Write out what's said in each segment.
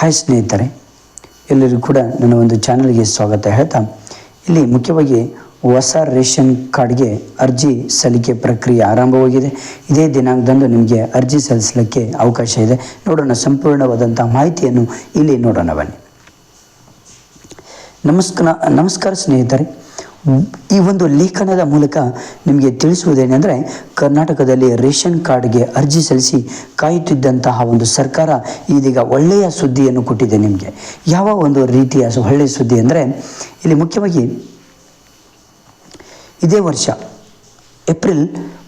Hi ಸ್ನೇಹಿತರೆ, ಎಲ್ಲರಿಗೂ ಕೂಡ ನನ್ನ ಒಂದು ಚಾನಲ್ಗೆ ಸ್ವಾಗತ ಹೇಳ್ತಾ, ಇಲ್ಲಿ ಮುಖ್ಯವಾಗಿ ಹೊಸ ರೇಷನ್ ಕಾರ್ಡ್ಗೆ ಅರ್ಜಿ ಸಲ್ಲಿಕೆ ಪ್ರಕ್ರಿಯೆ ಆರಂಭವಾಗಿದೆ. ಇದೇ ದಿನಾಂಕದಂದು ನಿಮಗೆ ಅರ್ಜಿ ಸಲ್ಲಿಸಲಿಕ್ಕೆ ಅವಕಾಶ ಇದೆ. ನೋಡೋಣ ಸಂಪೂರ್ಣವಾದಂಥ ಮಾಹಿತಿಯನ್ನು ಇಲ್ಲಿ ನೋಡೋಣ ಬನ್ನಿ. ನಮಸ್ಕಾರ ನಮಸ್ಕಾರ ಸ್ನೇಹಿತರೆ. ಈ ಒಂದು ಲೇಖನದ ಮೂಲಕ ನಿಮಗೆ ತಿಳಿಸುವುದೇನೆಂದರೆ ಕರ್ನಾಟಕದಲ್ಲಿ ರೇಷನ್ ಕಾರ್ಡ್ಗೆ ಅರ್ಜಿ ಸಲ್ಲಿಸಿ ಕಾಯುತ್ತಿದ್ದಂತಹ ಒಂದು ಸರ್ಕಾರ ಇದೀಗ ಒಳ್ಳೆಯ ಸುದ್ದಿಯನ್ನು ಕೊಟ್ಟಿದೆ ನಿಮಗೆ. ಯಾವ ಒಂದು ರೀತಿಯ ಒಳ್ಳೆಯ ಸುದ್ದಿ ಅಂದರೆ ಇಲ್ಲಿ ಮುಖ್ಯವಾಗಿ ಇದೇ ವರ್ಷ ಏಪ್ರಿಲ್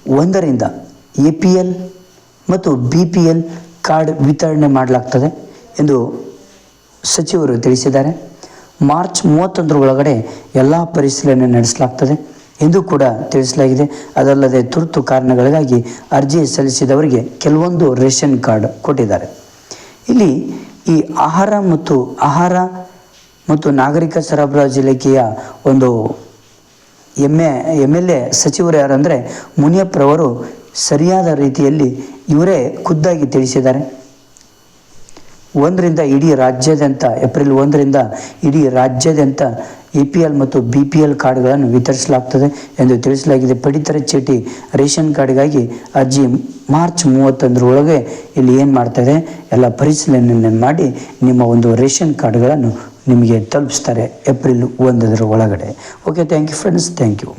ಒಂದರಿಂದ ಎ ಪಿ ಎಲ್ ಮತ್ತು ಬಿ ಪಿ ಎಲ್ ಕಾರ್ಡ್ ವಿತರಣೆ ಮಾಡಲಾಗ್ತದೆ ಎಂದು ಸಚಿವರು ತಿಳಿಸಿದ್ದಾರೆ. ಮಾರ್ಚ್ ಮೂವತ್ತೊಂದರ ಒಳಗಡೆ ಎಲ್ಲ ಪರಿಶೀಲನೆ ನಡೆಸಲಾಗ್ತದೆ. ಎಂದು ಕೂಡ ತಿಳಿಸಲಾಗಿದೆ. ಅದಲ್ಲದೆ ತುರ್ತು ಕಾರಣಗಳಿಗಾಗಿ ಅರ್ಜಿ ಸಲ್ಲಿಸಿದವರಿಗೆ ಕೆಲವೊಂದು ರೇಷನ್ ಕಾರ್ಡ್ ಕೊಟ್ಟಿದ್ದಾರೆ. ಇಲ್ಲಿ ಈ ಆಹಾರ ಮತ್ತು ಆಹಾರ ಮತ್ತು ನಾಗರಿಕ ಸರಬರಾಜು ಇಲಾಖೆಯ ಒಂದು M A M L A ಸಚಿವರು ಯಾರಂದರೆ ಮುನಿಯಪ್ಪರವರು ಸರಿಯಾದ ರೀತಿಯಲ್ಲಿ ಇವರೇ ಖುದ್ದಾಗಿ ತಿಳಿಸಿದ್ದಾರೆ. ಒಂದರಿಂದ ಇಡೀ ರಾಜ್ಯಾದ್ಯಂತ ಏಪ್ರಿಲ್ ಒಂದರಿಂದ ಇಡೀ ರಾಜ್ಯಾದ್ಯಂತ ಎ ಪಿ ಎಲ್ ಮತ್ತು ಬಿ ಪಿ ಎಲ್ ಕಾರ್ಡ್ಗಳನ್ನು ವಿತರಿಸಲಾಗ್ತದೆ ಎಂದು ತಿಳಿಸಲಾಗಿದೆ. ಪಡಿತರ ಚೀಟಿ ರೇಷನ್ ಕಾರ್ಡ್ಗಾಗಿ ಅರ್ಜಿ ಮಾರ್ಚ್ ಮೂವತ್ತೊಂದರೊಳಗೆ ಇಲ್ಲಿ ಏನು ಮಾಡ್ತಾರೆ, ಎಲ್ಲ ಪರಿಶೀಲನೆ ಮಾಡಿ ನಿಮ್ಮ ಒಂದು ರೇಷನ್ ಕಾರ್ಡ್ಗಳನ್ನು ನಿಮಗೆ ತಲುಪಿಸ್ತಾರೆ ಏಪ್ರಿಲ್ ಒಂದರ ಒಳಗಡೆ okay thank you friends thank you